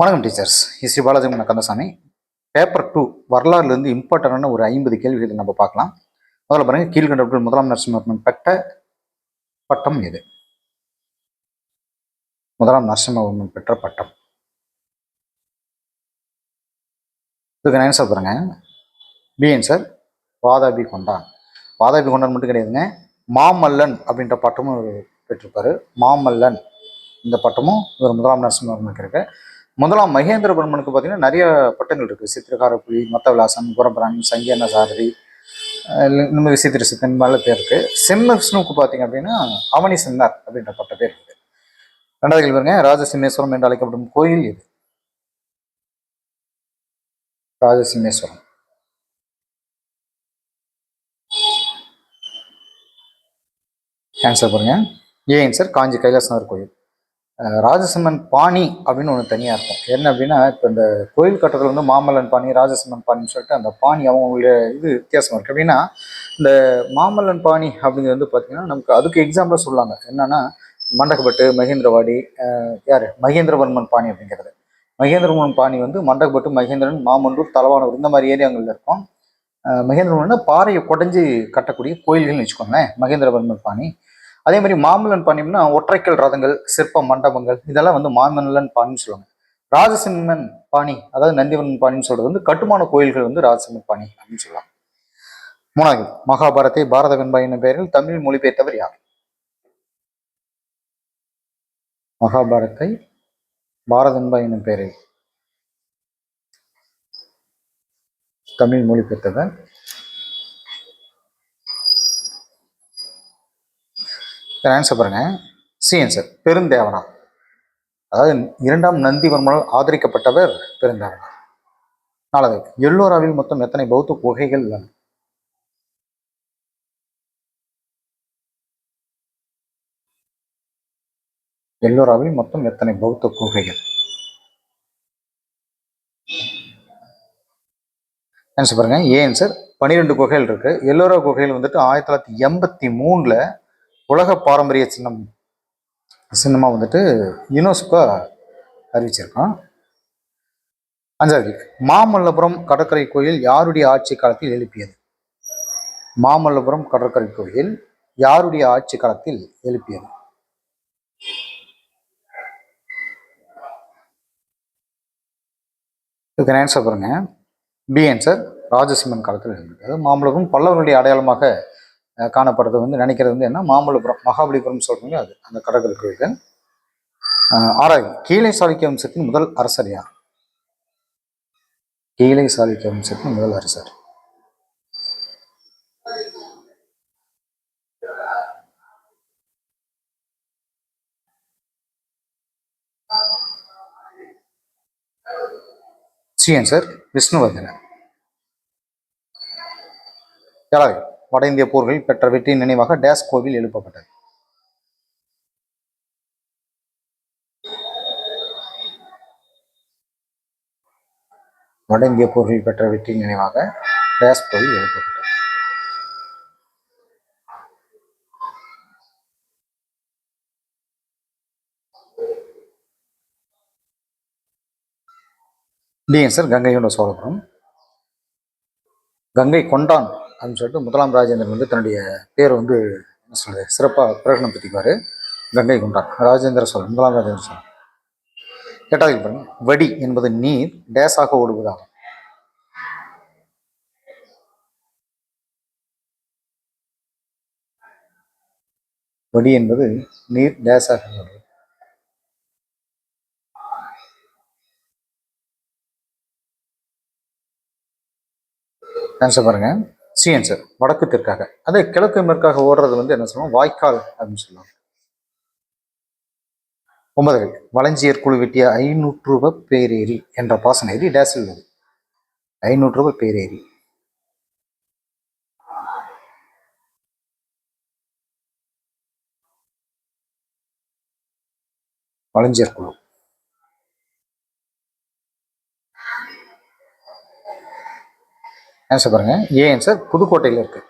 வணக்கம் teachers. Sri Balaji Kandasamy. Paper two வரலாறுலேருந்து இம்பார்ட்டண்டான ஒரு ஐம்பது கேள்விகளை நம்ம பார்க்கலாம். முதல்ல பாருங்க கீழ்கண்டவர்கள் முதலாம் நரசிம்மவர்மன் பெற்ற பட்டம் எது? முதலாம் நரசிம்மவர்மன் பெற்ற பட்டம். இதுக்கு ஆன்சர் பாருங்க பி ஆன்சர் வாதாபி கொண்டான். வாதாபி கொண்டான் மட்டும் கிடையாதுங்க. மாமல்லன் அப்படின்ற பட்டமும் பெற்றிருப்பார் பெற்றிருப்பாரு. மாமல்லன். இந்த பட்டமும் இவர் முதலாம் நரசிம்மவர்மனுக்கு இருக்குது முதலாம் மகேந்திரவர்மனுக்கு பார்த்தீங்கன்னா நிறைய பட்டங்கள் இருக்குது சித்திரகார புலி மத்தவிலாசன் புறபிராணி சங்கீர்ண சாரதி இந்த மாதிரி சித்திர சித்தன் மேலே பேர் இருக்கு. சிம்ம விஷ்ணுவுக்கு பார்த்தீங்க அப்படின்னா அவனி சின்னார் அப்படின்ற பட்ட பேர் இருக்கு. ரெண்டாவது கேள்வி பாருங்க. ராஜசிம்மேஸ்வரம் என்று அழைக்கப்படும் கோயில் இது ராஜசிம்மேஸ்வரம். ஆன்சர் பாருங்க. ஏ ஆன்சர் காஞ்சி கைலாசநாதர் கோயில். ராஜசிம்மன் பாணி அப்படின்னு ஒன்று தனியாக இருக்கும். என்ன அப்படின்னா இப்போ இந்த கோயில் கட்டுறதுல வந்து மாமல்லன் பாணி ராஜசிம்மன் பாணின்னு சொல்லிட்டு அந்த பாணி அவங்களுடைய இது வித்தியாசமாக இருக்குது அப்படின்னா இந்த மாமல்லன் பாணி அப்படிங்கிறது வந்து பார்த்திங்கன்னா நமக்கு அதுக்கு எக்ஸாம்பிளாக சொல்லுவாங்க. என்னென்னா மண்டகப்பட்டு மகேந்திரவாடி யார்? மகேந்திரவர்மன் பாணி அப்படிங்கிறது. மகேந்திரவர்மன் பாணி வந்து மண்டகப்பட்டு மகேந்திரன் மாமண்டூர் தலவானூர் இந்த மாதிரி ஏரியாங்களில் இருக்கும். அஹ் மகேந்திரவர்மன் பாறையை குடஞ்சி கட்டக்கூடிய கோயில்கள்னு வச்சுக்கோங்களேன் மகேந்திரவர்மன் பாணி. அதே மாதிரி மாமல்லன் பாண்டியம்னா ஒற்றைக்கல் ரதங்கள் சிற்ப மண்டபங்கள் இதெல்லாம் வந்து மாமல்லன் பாணின்னு சொல்லுவாங்க. ராஜசிம்மன் பாணி அதாவது நந்திவன் பாணின்னு சொல்றது வந்து கட்டுமான கோயில்கள் வந்து ராஜசிம்மன் பாணி அப்படின்னு சொல்லலாம். மூணாவது மகாபாரத்தை பாரத வெண்பா என்னும் பெயரில் தமிழ் மொழிபெயர்த்தவர் யார்? மகாபாரத்தை பாரத வெண்பா என்னும் பெயரில் தமிழ் மொழிபெயர்த்தவர் ஆன்சர் பாருங்க? சி ஆன்சர் பெருந்தேவனா. அதாவது இரண்டாம் நந்திவர்மனால் ஆதரிக்கப்பட்டவர் பெருந்தேவனா. நாலாவது எல்லோராவில் மொத்தம் எத்தனை பௌத்த குகைகள் உள்ளன? எல்லோராவில் மொத்தம் எத்தனை பௌத்த குகைகள்? ஆன்சர் பாருங்க. ஏ ஆன்சர் பன்னிரெண்டு குகைகள் இருக்கு. எல்லோரா குகைகள் வந்துட்டு ஆயிரத்தி தொள்ளாயிரத்தி எண்பத்தி மூணுல உலக பாரம்பரிய சின்னம் சின்னமா வந்துட்டு யுனெஸ்கோ அறிவிச்சிருக்கோம் அஞ்சாவது மாமல்லபுரம் கடற்கரை கோயில் யாருடைய ஆட்சி காலத்தில் எழுப்பியது? மாமல்லபுரம் கடற்கரை கோயில் யாருடைய ஆட்சி காலத்தில் எழுப்பியது? இதுக்கு ஆன்சர் பாருங்க பி ஆன்சர் ராஜசிம்மன் காலத்தில் இருந்தது அதாவது மாமல்லபுரம் பல்லவர்களுடைய அடையாளமாக காணப்படுறது வந்து நினைக்கிறது வந்து என்ன? மாமல்லபுரம் மகாபலிபுரம் சொல்கிறீங்க அது அந்த கடற்கரை கோயில். அஹ், ஆறாவது கீழை சாளுக்கிய வம்சத்தின் முதல் அரசர் யார்? கீழை சாளுக்கிய வம்சத்தின் முதல் அரசர். சி ஆன்சர் விஷ்ணுவர்தன ஏழாவது வட இந்திய போர்களில் பெற்ற வெற்றியின் நினைவாக டேஸ் கோவில் எழுப்பப்பட்டது. வட இந்திய போர்களில் பெற்ற வெற்றியின் நினைவாக டேஸ் கோவில் எழுப்பப்பட்டது. டி ஆன்சர் கங்கை கொண்ட சோழபுரம். கங்கை கொண்டான் அப்படின்னு சொல்லிட்டு முதலாம் ராஜேந்திரன் வந்து தன்னுடைய பேரை வந்து என்ன சொல்கிறது சிறப்பாக பிரகடனம் பற்றிக்குவார் கங்கை கொண்டான். ராஜேந்திர சோழன் முதலாம் ராஜேந்திர சோழன். எட்டாவது பாருங்க வடி என்பது நீர் டேஸாக ஓடுவதாகும். வடி என்பது நீர் டேஸாக ஓடுவது. ஆன்சர் பாருங்க. சிஎன்சர் வடக்கு தெற்காக. அதே கிழக்கு மேற்காக ஓடுறது வந்து என்ன சொல்லுவோம் வாய்க்கால் அப்படின்னு சொல்லுவாங்க. ஒன்பது வளஞ்சியர் குழு வெட்டிய ஐநூற்று ரூபாய் பேரேரி என்ற பாசன ஏரி டேஸில் உள்ளது. ரூபாய் பேரேரி வளஞ்சியர் குழு. ஆன்சர் பாருங்க? ஏ ஆன்சர் புதுக்கோட்டையில் இருக்கு.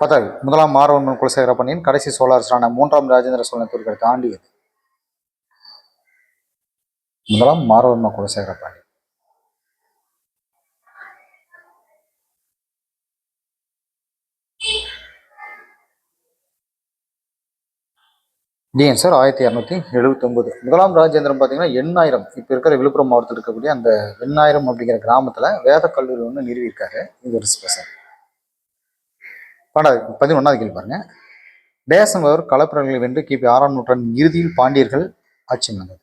பத்தாவது முதலாம் மாரவர்மன் குலசேகர பண்ணியின் கடைசி சோழரசரான மூன்றாம் ராஜேந்திர சோழன் தோற்கடித்த ஆண்டு எது முதலாம் மாரவன்ம குலசேகர பாண்டி டி ஆன்சர் ஆயிரத்தி இரநூத்தி எழுபத்தி ஒன்பது முதலாம் ராஜேந்திரன் பார்த்தீங்கன்னா எண்ணாயிரம். இப்போ இருக்கிற விழுப்புரம் மாவட்டத்தில் இருக்கக்கூடிய அந்த எண்ணாயிரம் அப்படிங்கிற கிராமத்தில் வேத கல்லூரி ஒன்று நிறுவியிருக்காரு. இது ஒரு ஸ்பெஷல் பன்னெண்டாவது பதினொன்றாவது கேள்வி பாருங்க. தேசம்பவர் அவர் கலப்பிரர்களை வென்று கிபி ஆறாம் நூற்றாண்டின் இறுதியில் பாண்டியர்கள் ஆட்சி நடந்தது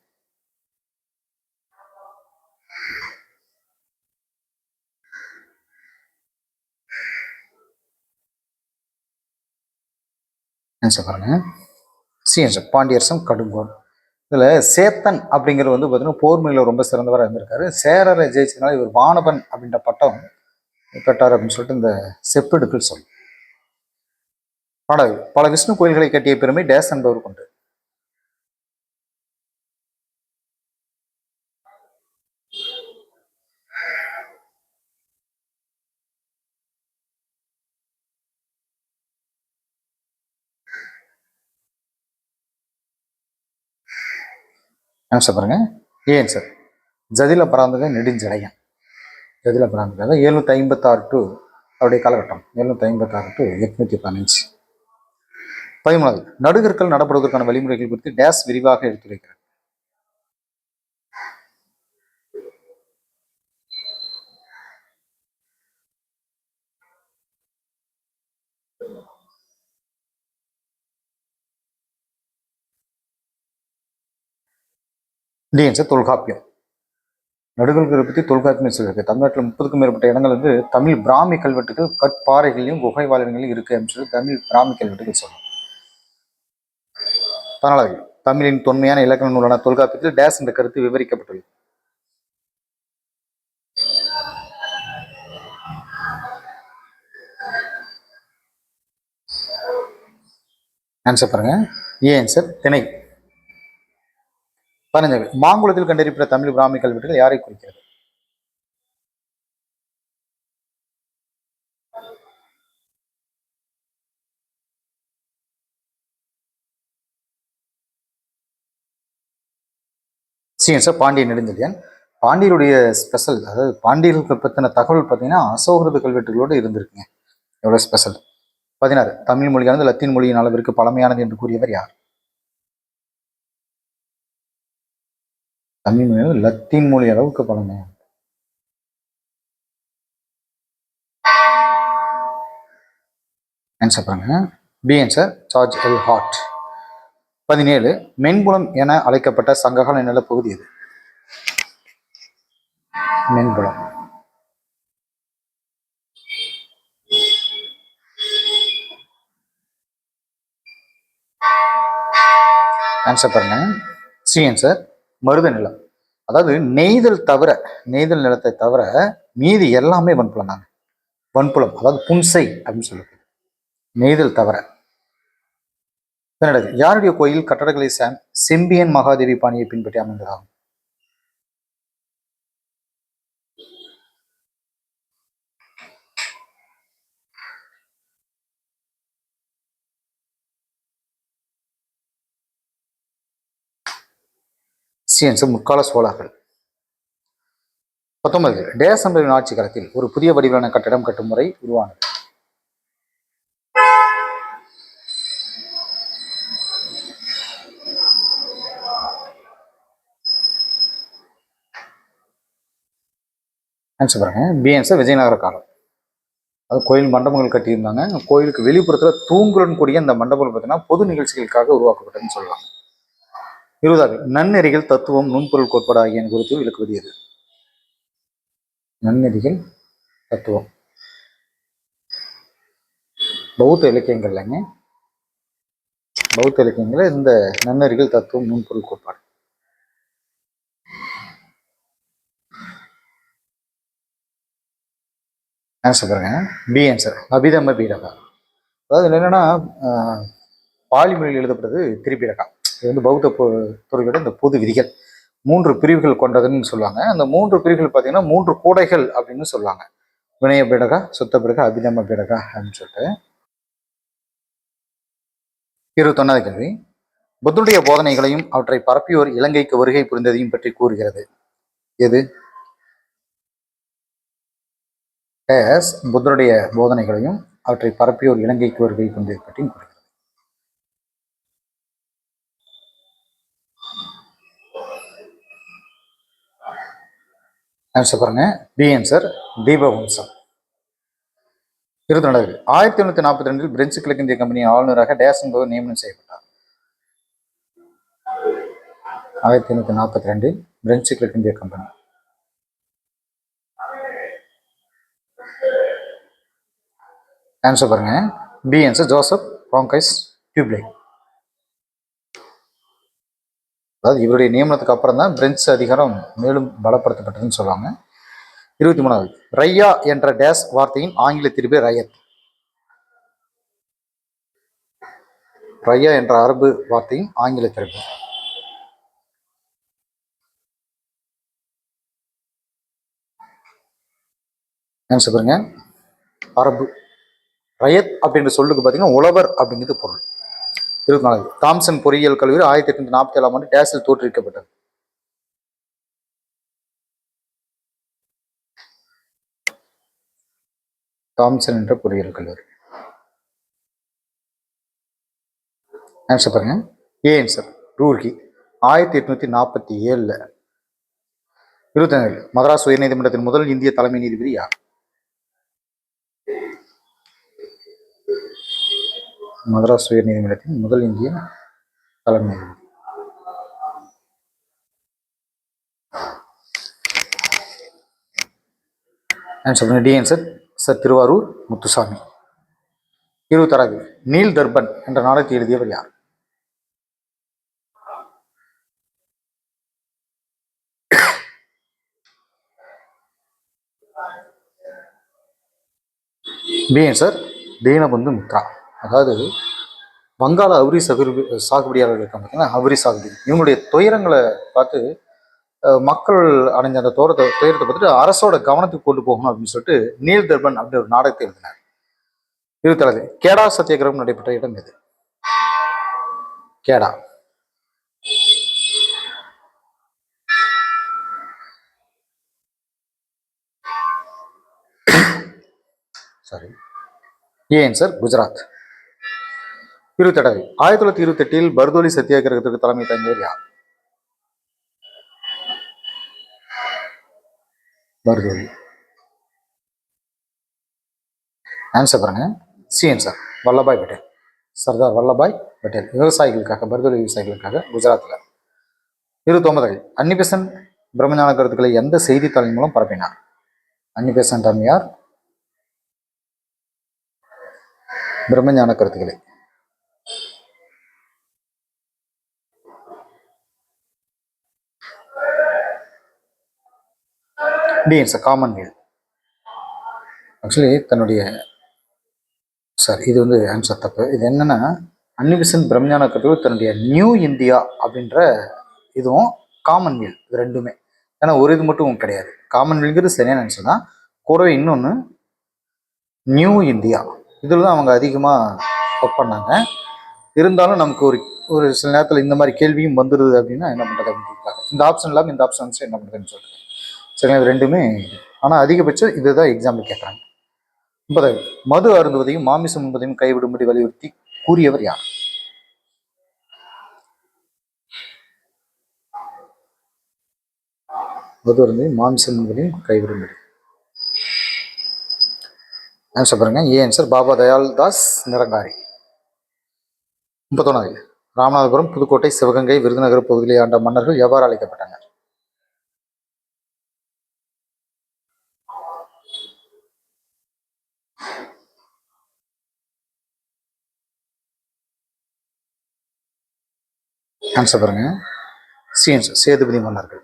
ஆன்சர் பாருங்க. சி ஆன்சர் பாண்டியரசம் கடுங்கோன். இதில் சேத்தன் அப்படிங்கிறது வந்து பார்த்தீங்கன்னா போர்மையில் ரொம்ப சிறந்தவராக இருந்திருக்காரு. சேரரை ஜெயிச்சதுனால இவர் வானவன் அப்படின்ற பட்டம் பெற்றார் அப்படின்னு சொல்லிட்டு இந்த செப்பெடுப்பில் சொல்லும் பல பல விஷ்ணு கோயில்களை கட்டிய பெருமை டேஸ் என்பவர் கொண்டு ஆன்சர் பாருங்க? ஏன் சார்? ஜதில பராந்தக நெடுஞ்சடையன். ஜதில பராந்தக அதாவது எழுநூத்தி ஐம்பத்தாறு டு அவருடைய காலகட்டம். எழுநூத்தி ஐம்பத்தாறு டு எட்நூத்தி பதினஞ்சு. பதிமூணாவது நடுகர்கள் நடப்படுவதற்கான வழிமுறைகள் குறித்து டேஸ் விரிவாக எடுத்துரைக்கிறார். இல்லையா சார் தொல்காப்பியம். நடுகல்களை பற்றி தொல்காப்பியம் சொல்லியிருக்கு. தமிழ்நாட்டில் முப்பதுக்கும் மேற்பட்ட இடங்கள் வந்து தமிழ் பிராமி கல்வெட்டுகள் கற்பாறைகளையும் குகை வாழிடங்களையும் இருக்கு அப்படின்னு சொல்லி தமிழ் பிராமி கல்வெட்டுகள் சொல்லணும் பதினாலாவது தமிழின் தொன்மையான இலக்கண நூலான தொல்காப்பியத்தில் டேஸ் என்ற கருத்து விவரிக்கப்பட்டுள்ளது. ஆன்சர் பாருங்க. ஏ ஆன்சர் திணை. பதினஞ்சாவது மாங்குளத்தில் கண்டறியப்பட்ட தமிழ் பிராமி கல்வெட்டுகள் யாரை குறிக்கிறது? சி பாண்டிய நெடுஞ்செழியன். பாண்டியருடைய ஸ்பெஷல் அதாவது பாண்டியர்களுக்கு பற்றின தகவல் பார்த்தீங்கன்னா அசோகரது கல்வெட்டுகளோடு இருந்திருக்குங்க. எவ்வளோ ஸ்பெஷல் பதினாறு தமிழ் மொழியானது லத்தீன் மொழியின் அளவிற்கு பழமையானது என்று கூறியவர் யார்? தமிழ் மொழி லத்தீன் மொழி அளவுக்கு பழமையா ஆன்சர் பாருங்க. பி ஆன்சர் சார்ஜ் எல் ஹாட் பதினேழு மென்புலம் என அழைக்கப்பட்ட சங்ககால நிலப்பகுதி இது மென்புலம். ஆன்சர் பாருங்க. சி ஆன்சர் மருத நிலம். அதாவது நெய்தல் தவிர நெய்தல் நிலத்தை தவிர மீதி எல்லாமே வன்புலம் தாங்க. வன்புலம் அதாவது புன்சை அப்படின்னு சொல்லுது நெய்தல் தவிர. பின்னடகு யாருடைய கோயில் கட்டடக்கலை சாம் செம்பியன் மகாதேவி பாணியை பின்பற்றி அமைந்ததாகும்? சியன்ஸ் முற்கால சோழர்கள். பத்தொன்பது டேசம்பரின் ஆட்சி காலத்தில் ஒரு புதிய வடிவிலான கட்டடம் கட்டும் முறை உருவானது. ஆன்சர் பாருங்க பிஎன்ஸ் விஜயநகர காலம். அது கோயில் மண்டபங்கள் கட்டியிருந்தாங்க. கோயிலுக்கு வெளிப்புறத்தில் தூங்குடன் கூடிய அந்த மண்டபங்கள் பார்த்தீங்கன்னா பொது நிகழ்ச்சிகளுக்காக உருவாக்கப்பட்டதுன்னு சொல்லலாம். இருபதாவது நன்னெறிகள் தத்துவம் நுண்பொருள் கோட்பாடு ஆகிய குறித்து விளக்குவது எது? நன்னெறிகள் தத்துவம். பௌத்த இலக்கியங்கள்லங்க. பௌத்த இலக்கியங்கள்ல இந்த நன்னெறிகள் தத்துவம் நுண்பொருள் கோட்பாடு. ஆன்சர் பாருங்க? B answer Abhidhamma Pitaka. அதாவது என்னன்னா ஆஹ், பாலி மொழியில் எழுதப்பட்டது திரிபீடகா. இது வந்து பௌத்த துறையோட இந்த பொது விதிகள் மூன்று பிரிவுகள் கொண்டதுன்னு சொல்லுவாங்க. அந்த மூன்று பிரிவுகள் பார்த்தீங்கன்னா மூன்று கூடைகள் அப்படின்னு சொல்லுவாங்க. வினய பீடகா சுத்த பீடகா அபிநம பீடகா அப்படின்னு சொல்லிட்டு. இருபத்தொன்னாவது கேள்வி. புத்தனுடைய போதனைகளையும் அவற்றை பரப்பியோர் இலங்கைக்கு வருகை புரிந்ததையும் பற்றி கூறுகிறது. எது? எஸ். புத்தருடைய போதனைகளையும் அவற்றை பரப்பியோர் இலங்கைக்கு வருகை புரிந்ததை பற்றியும் கூறுகிறது. ஆன்சர் பாருங்க. பி ஆன்சர் தீபவம்சம் இருபத்தி ரெண்டாவது ஆயிரத்தி எண்ணூத்தி நாற்பத்தி ரெண்டில் பிரெஞ்சு கிழக்கிந்திய கம்பெனி ஆளுநராக டேஸ் என்பவர் நியமனம் செய்யப்பட்டார். ஆயிரத்தி எண்ணூத்தி நாற்பத்தி ரெண்டில் பிரெஞ்சு கிழக்கிந்திய கம்பெனி. ஆன்சர் பாருங்க. B answer Joseph François Dupleix அதாவது இவருடைய நியமனத்துக்கு அப்புறம் தான் பிரெஞ்சு அதிகாரம் மேலும் பலப்படுத்தப்பட்டதுன்னு சொல்லுவாங்க இருபத்தி மூணாவது ரையா என்ற டேஸ் வார்த்தையின் ஆங்கில திருப்பி ரயத். ரையா என்ற அரபு வார்த்தையின் ஆங்கில திருப்பி. ஆன்சர் பாருங்க. அரபு ரயத் அப்படின்ற சொல்லுக்கு பார்த்தீங்கன்னா உழவர் அப்படிங்கிறது பொருள். இருபத்தி நாலு. தாம்சன் பொறியியல் கல்லூரி ஆயிரத்தி எட்நூத்தி நாற்பத்தி ஏழாம் ஆண்டு டேஸில் தோற்றுவிக்கப்பட்டது. தாம்சன் என்ற பொறியியல் கல்லூரி. ஆன்சர் பாருங்க? A answer Roorkee. ஆயிரத்தி எட்நூத்தி நாற்பத்தி ஏழுல. இருபத்தி ஏழு மதராஸ் உயர்நீதிமன்றத்தின் முதல் இந்திய தலைமை நீதிபதி யார்? மதராஸ் உயர்நீதிமன்றத்தின் முதல் இந்திய தலைமை நீதிபதி. Answer D answer sir Thiruvarur Muthusamy. இருபத்தாறாவது Neil Darpan என்ற நாடகத்தை எழுதியவர் யார்? B answer Dinabandhu Mitra. அதாவது வங்காள அவுரி சகுரி சாகுபடியாளர்கள் இருக்காங்க பார்த்தீங்கன்னா அவுரி சாகுபடி. இவங்களுடைய துயரங்களை பார்த்து அஹ், மக்கள் அடைஞ்ச அந்த தோரத்தை துயரத்தை பார்த்துட்டு அரசோட கவனத்துக்கு கொண்டு போகணும் அப்படின்னு சொல்லிட்டு நீல் தர்பன் அப்படி ஒரு நாடகத்தை எழுதினார். இருபத்தேழாவது கேடா சத்தியகிரகம் நடைபெற்ற இடம் எது? கேடா. சாரி ஏன் சார் குஜராத். இருபத்தெட்டாவது ஆயிரத்தி தொள்ளாயிரத்தி இருபத்தெட்டில் பர்தோலி சத்தியாகிரகத்திற்கு தலைமை தாங்கியவர் யார்? பர்தோலி. ஆன்சர் பாருங்க. CN sir Vallabhbhai Patel. சர்தார் வல்லபாய் பட்டேல். விவசாயிகளுக்காக பர்தோலி விவசாயிகளுக்காக குஜராத்தில் இருபத்தொன்பது அன்னிபெசன் பிரம்மஞான கருத்துக்களை எந்த செய்தித்தாளின் மூலம் பரப்பினார்? அன்னிபெசன் அம்மையார் பிரம்மஞான கருத்துக்களை. டி இட்ஸ் காமன்வெல்த் ஆக்சுவலி தன்னுடைய சார் இது வந்து ஆன்சர் தப்பு. இது என்னென்னா அன்னிபிசன் பிரம்மஞான கருத்துக்கள் தன்னுடைய நியூ இந்தியா அப்படின்ற இதுவும் காமன்வெல்த் இது ரெண்டுமே. ஏன்னா ஒரு இது மட்டும் கிடையாது. காமன்வெல்த்ங்கிறது சரியான ஆன்சர் தான் கூடவே இன்னொன்று நியூ இந்தியா இதில் தான் அவங்க அதிகமாக ஒர்க் பண்ணாங்க. இருந்தாலும் நமக்கு ஒரு ஒரு சில நேரத்தில் இந்த மாதிரி கேள்வியும் வந்துடுது அப்படின்னா என்ன பண்ணுறது அப்படின்னு கேட்பாங்க. இந்த ஆப்ஷன் இல்லாமல் இந்த ஆப்ஷன்ஸ் என்ன பண்ணுறதுன்னு சொல்கிறேன் சரிங்களா? இது ரெண்டுமே. ஆனால் அதிகபட்சம் இதுதான் எக்ஸாம்பிள் கேட்குறாங்க முப்பதாவது மது அருந்துவதையும் மாமிசம் என்பதையும் கைவிடும்படி வலியுறுத்தி கூறியவர் யார்? மது அருந்தையும் மாமிசம் என்பதையும் கைவிடும்படி. ஆன்சர் பாருங்க ஏ ஆன்சர் பாபா தயால் தாஸ் நிரங்காரி முப்பத்தொன்னாவது. ராமநாதபுரம் புதுக்கோட்டை சிவகங்கை விருதுநகர் பகுதியிலே ஆண்ட மன்னர்கள் எவ்வாறு அழைக்கப்பட்டனர் ஆன்சர் பாருங்க. சி சேதுபதி மன்னர்கள்.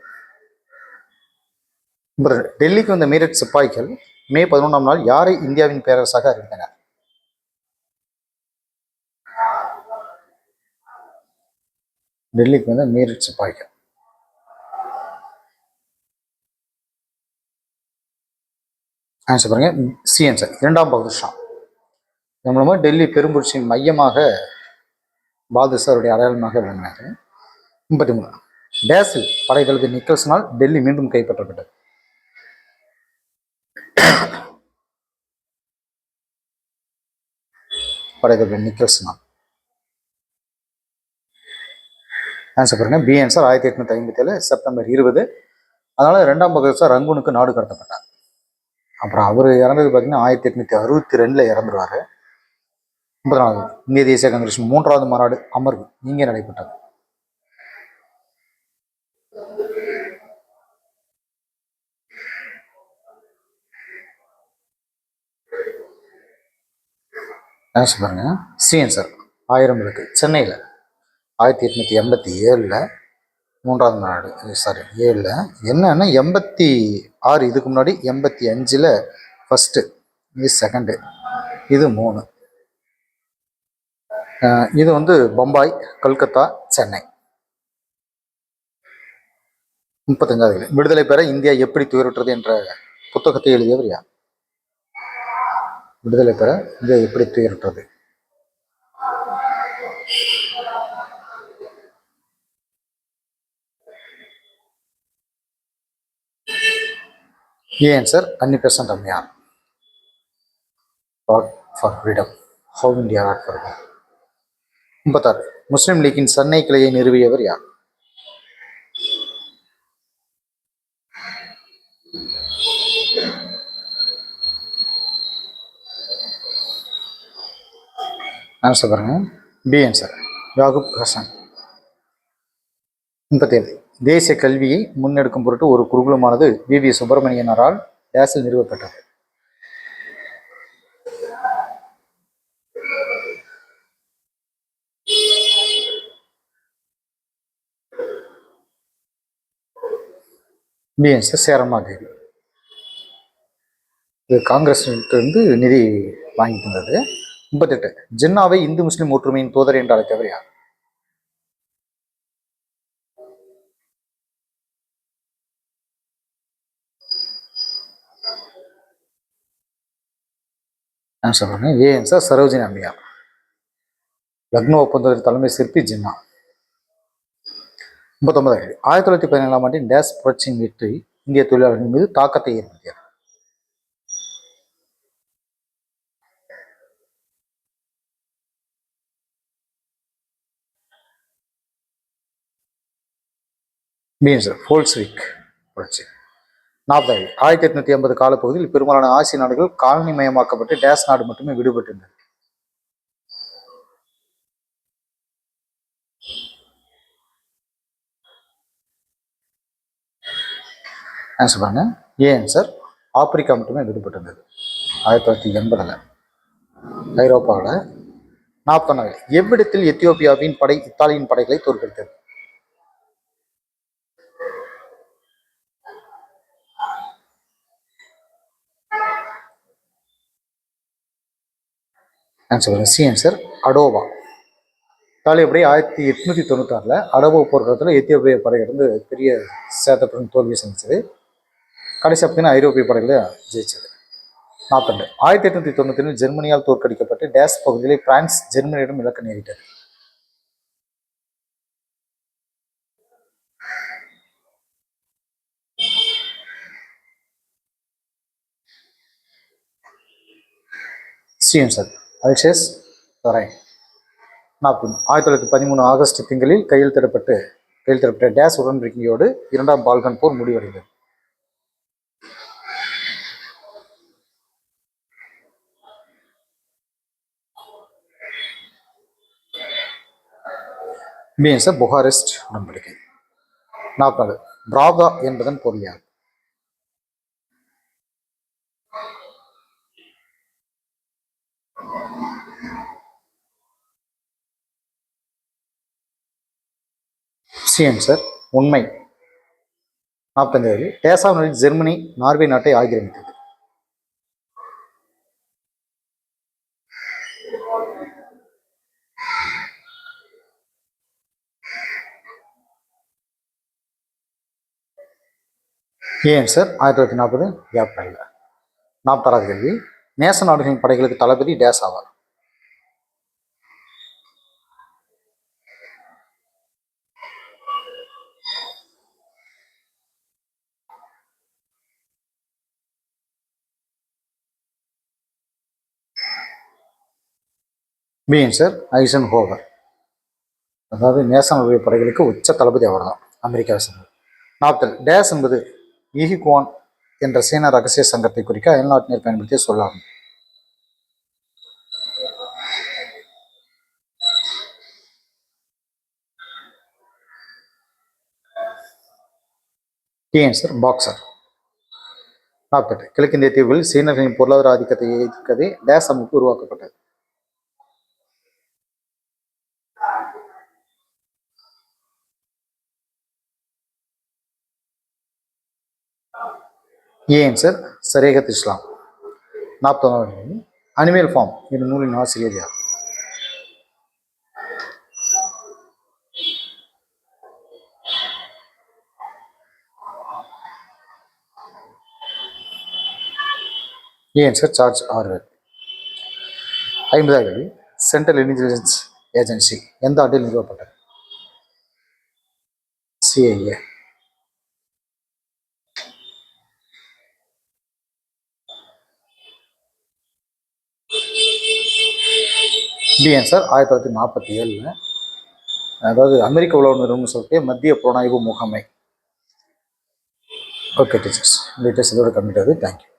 நம்பர் டெல்லிக்கு வந்த மீரட் சிப்பாய்கள் மே பதினொன்றாம் நாள் யாரை இந்தியாவின் பேரரசாக அறிவித்தனர்? டெல்லிக்கு வந்த மீரட் சிப்பாய்கள். ஆன்சர் பாருங்க. சி ஆன்சர் இரண்டாம் பகதூர் ஷா இதன் மூலமா டெல்லி பெரும்புரட்சியின் மையமாக பாதுஷாருடைய அடையாளமாக விளங்கினார். முப்பத்தி மூணு. டேஸில் படை தளபதி நிக்கல்சனால் டெல்லி மீண்டும் கைப்பற்றப்பட்டது. படை தளபதி நிக்கல்சனால் ஆன்சர் பாருங்க பி ஆன்சர் ஆயிரத்தி எட்நூத்தி ஐம்பத்தி ஏழு செப்டம்பர் இருபது. அதனால ரெண்டாம் பகத் சார் ரங்கூனுக்கு நாடு கடத்தப்பட்டார். அப்புறம் அவர் இறந்தது பார்த்தீங்கன்னா ஆயிரத்தி எட்நூத்தி அறுபத்தி ரெண்டுல இறந்துருவாரு. முப்பத்தி நாலு இந்திய தேசிய காங்கிரஸ் மூன்றாவது மாநாடு அமர்வு இங்கே நடைபெற்றது. ஆன்சர் பாருங்க? சிஎன் சார் ஆயிரம் இருக்கு சென்னையில் ஆயிரத்தி எட்நூத்தி எண்பத்தி ஏழில் மூன்றாவது நாடு சாரி ஏழில். என்னன்னா எண்பத்தி ஆறு இதுக்கு முன்னாடி எண்பத்தி அஞ்சில் ஃபஸ்ட்டு இது செகண்டு இது மூணு. இது வந்து பம்பாய் கல்கத்தா சென்னை. முப்பத்தஞ்சாவது விடுதலை பெற இந்தியா எப்படி துயருற்றது என்ற புத்தகத்தை எழுதியவர் யார்? விடுதலை பெற இந்தியா எப்படி துயருற்றது? ஏன் sir? Annie Besant Ramya for freedom how India for for முப்பத்தாறு முஸ்லிம் லீக்கின் சென்னை கிளையை நிறுவியவர் யார்? ஆன்சர் பாருங்க பி ஆன்சர் யாகுப் ஹசன். முப்பத்தேழு. தேசிய கல்வியை முன்னெடுக்கும் பொருட்டு ஒரு குருகுலமானது வி வி சுப்பிரமணியனரால் டேஸில் நிறுவப்பட்டது. பி ஆன்சர் தேவி இது காங்கிரஸ் இருந்து நிதி வாங்கிட்டு இருந்தது முப்பத்தெட்டு. ஜின்னாவை இந்து முஸ்லிம் ஒற்றுமையின் தூதர் என்று அழைத்தவர் யார்? நான் பண்ணுங்க ஏ சரோஜினி அம்மையார். லக்னோ ஒப்பந்தத்தின் தலைமை சிற்பி ஜின்னா. முப்பத்தொன்பது ஆயிரத்தி தொள்ளாயிரத்தி பதினேழாம் ஆண்டின் டேஸ் புரட்சியின் வெற்றி இந்திய தொழிலாளர்கள் மீது தாக்கத்தை ஏற்படுத்தியது. மீன்ஸ் ஃபோல்ஸ்விக் புரட்சி. நாற்பது ஆயிரத்தி எட்நூத்தி ஐம்பது காலப்பகுதியில் பெரும்பாலான ஆசிய நாடுகள் காலனி மயமாக்கப்பட்டு டேஸ் நாடு மட்டுமே விடுபட்டிருந்தது. ஆன்சர் பாருங்கள் ஏ ஆன்சர் ஆப்பிரிக்கா மட்டுமே விடுபட்டிருந்தது ஆயிரத்தி தொள்ளாயிரத்தி எண்பதுல. ஐரோப்பாவில் நாற்பத்தொன்னாவது எவ்விடத்தில் எத்தியோப்பியாவின் படை இத்தாலியின் படைகளை தோற்கடித்தது? Answer C answer Adowa. Italy எப்படி ஆயிரத்தி எட்நூத்தி தொண்ணூத்தாறில் அடோவா போர்க்களத்தில் எத்தியோப்பிய படைகள் வந்து பெரிய சேதப்படும் தோல்வி சந்திச்சது. கடைசியாக பார்த்தீங்கன்னா ஐரோப்பிய படைகளை ஜெயிச்சது. நாற்பண்டு ஆயிரத்தி எட்நூத்தி தொண்ணூத்தி ஜெர்மனியால் தோற்கடிக்கப்பட்டு டேஸ் பகுதியிலே பிரான்ஸ் ஜெர்மனியிடம் இழக்க நேரிட்டது. சிஎம் சார் அல்ஷேஸ் தொரைன் நாற்பது ஆயிரத்தி தொள்ளாயிரத்தி பதிமூணு ஆகஸ்ட் திங்களில் கையெழுத்திடப்பட்டு கையெழுத்திடப்பட்ட டேஸ் உடன்படிக்கையோடு இரண்டாம் பால்கன் போர் முடிவடைந்தது. மீன்ஸ் புகாரெஸ்ட் உடன்படிக்கை நாற்பது பிராகா என்பதன் பொருள் யார்? சி ஆன்சர் உண்மை. நாற்பத்தஞ்சாவது டேசாவினில் ஜெர்மனி நார்வே நாட்டை ஆக்கிரமித்தது. ஏன் சார்? ஆயிரத்தி தொள்ளாயிரத்தி நாற்பது ஏப்ரல் நாற்பத்தாறாவது கேள்வி. நேச நாடுகளின் படைகளுக்கு தளபதி டேஸ் ஆவார். பிஎன் சார் ஐசன் ஹோவர் அதாவது நேச நாடுகளின் படைகளுக்கு உச்ச தளபதி அவர் தான் அமெரிக்காவை சேர்ந்தவர். நாப்தல் டேஸ் என்பது ஈகிகுவான் என்ற சீன ரகசிய சங்கத்தை குறிக்க அயல்நாட்டினர் பயன்படுத்திய சொல்லாகும். டி ஆன்சர் பாக்ஸர் நாற்பது கிழக்கிந்திய தீவுகளில் சீனர்களின் பொருளாதார ஆதிக்கத்தை எதிர்க்கவே டேஸ் அமைப்பு உருவாக்கப்பட்டது. ஏ ஆன்சர் சரேகத் இஸ்லாம் நாற்பதாவது அனிமல் ஃபார்ம் என்ற நூலின் ஆசிரியர் யார்? ஏ ஆன்சர் சார்ஜ் ஆர்வெல் ஐம்பதாவது கேள்வி சென்ட்ரல் இன்டெலிஜென்ஸ் ஏஜென்சி எந்த ஆண்டில் நிறுவப்பட்டது? சிஐஏ இல்லையா சார் ஆயிரத்தி தொள்ளாயிரத்தி நாற்பத்தி ஏழில் அதாவது அமெரிக்க உளவு நிறுவனம் சொல்லிட்டு மத்திய புலனாய்வு முகமை. ஓகே டீச்சர்ஸ் டீச்சர்ஸ் இதோட கம்மிட் ஆகுது. Thank you